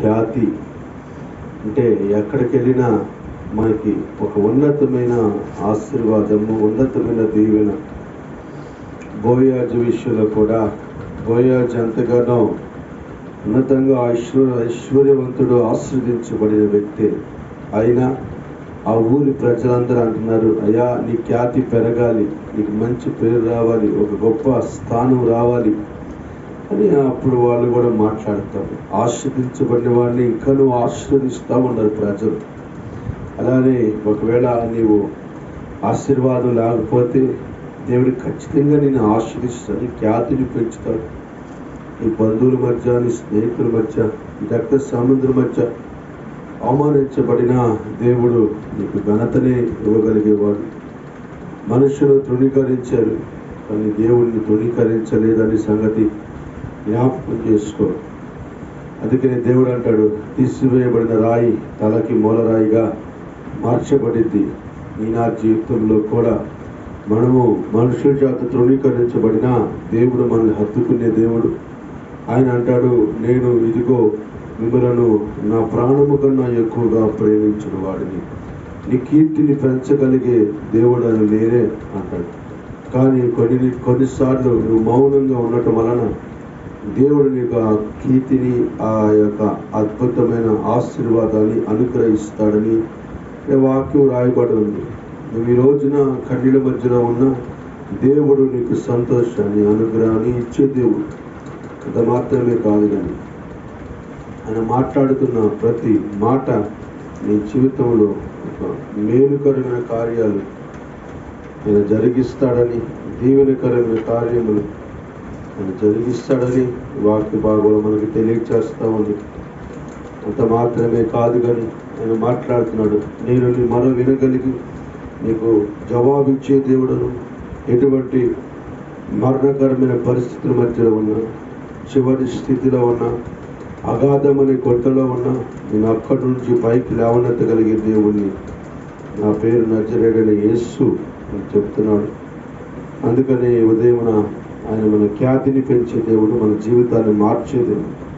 ఖ్యాతి. అంటే ఎక్కడికి వెళ్ళినా మనకి ఒక ఉన్నతమైన ఆశీర్వాదము ఉన్నతమైన దీవెన. బోయాజ్ విషయంలో కూడా బోయాజ్ ఎంతగానో ఉన్నతంగా ఐశ్వర్య ఐశ్వర్యవంతుడు ఆశీర్వదించబడిన వ్యక్తి. అయినా ఆ ఊరి ప్రజలందరూ అంటున్నారు అయ్యా నీ ఖ్యాతి పెరగాలి నీకు మంచి పేరు రావాలి ఒక గొప్ప స్థానం రావాలి అని అప్పుడు వాళ్ళు కూడా మాట్లాడతారు. ఆశ్రదించబడిన వాడిని ఇంకా నువ్వు ఆశీర్వదిస్తూ ఉన్నారు ప్రజలు. అలానే ఒకవేళ నీవు ఆశీర్వాదం లేకపోతే దేవుడు ఖచ్చితంగా నేను ఆశ్రదిస్తాను ఖ్యాతిని పెంచుతాడు. నీ బంధువుల మధ్య నీ స్నేహితుల మధ్య నీ రక్త సముద్రం మధ్య అవమానించబడిన దేవుడు నీకు ఘనతనే ఇవ్వగలిగేవాడు. మనుషులు తృణీకరించారు కానీ దేవుడిని తృణీకరించలేదనే సంగతి జ్ఞాపకం చేసుకో. అందుకనే దేవుడు అంటాడు తీసివేయబడిన రాయి తలకి మూలరాయిగా మార్చబడింది. ఈ నా జీవితంలో కూడా మనము మనుషుల చేత తృణీకరించబడిన దేవుడు మనల్ని హత్తుకునే దేవుడు. ఆయన అంటాడు నేను ఇదిగో మిమ్మలను నా ప్రాణము కన్నా ఎక్కువగా ప్రేమించిన వాడిని. నీ కీర్తిని పెంచగలిగే దేవుడు అని నేనే అంటాడు. కానీ కొన్ని కొన్నిసార్లు నువ్వు మౌనంగా ఉండటం వలన దేవుడు నీకు ఆ కీర్తిని ఆ యొక్క అద్భుతమైన ఆశీర్వాదాన్ని అనుగ్రహిస్తాడని వాక్యం రాయబడి ఉంది. నువ్వు ఈ రోజున కన్నీళ్ళ మధ్యలో ఉన్న దేవుడు నీకు సంతోషాన్ని అనుగ్రహాన్ని ఇచ్చే దేవుడు. అంత మాత్రమే కాదు కానీ ఆయన మాట్లాడుతున్న ప్రతి మాట నీ జీవితంలో ఒక మేలుకరమైన కార్యాలు ఆయన జరిగిస్తాడని దీవెనకరమైన కార్యములు ఆయన జరిగిస్తాడని వాక్య భాగంలో మనకి తెలియచేస్తూ ఉంది అంత మాత్రమే కాదు కానీ ఆయన మాట్లాడుతున్నాడు నేను నీ మనం వినగలిగి నీకు జవాబిచ్చే దేవుడను ఎటువంటి మరణకరమైన పరిస్థితుల మధ్యలో ఉన్న చివరి స్థితిలో ఉన్న అగాధమనే కొట్టలో ఉన్న నేను అక్కడి నుంచి పైకి లేవనెత్తగలిగే దేవుణ్ణి. నా పేరు నజరేడని యేసు అని చెప్తున్నాడు. అందుకని ఉదయం ఉదయమున ఆయన మన ఖ్యాతిని పెంచే దేవుడు మన జీవితాన్ని మార్చే దేవుడు.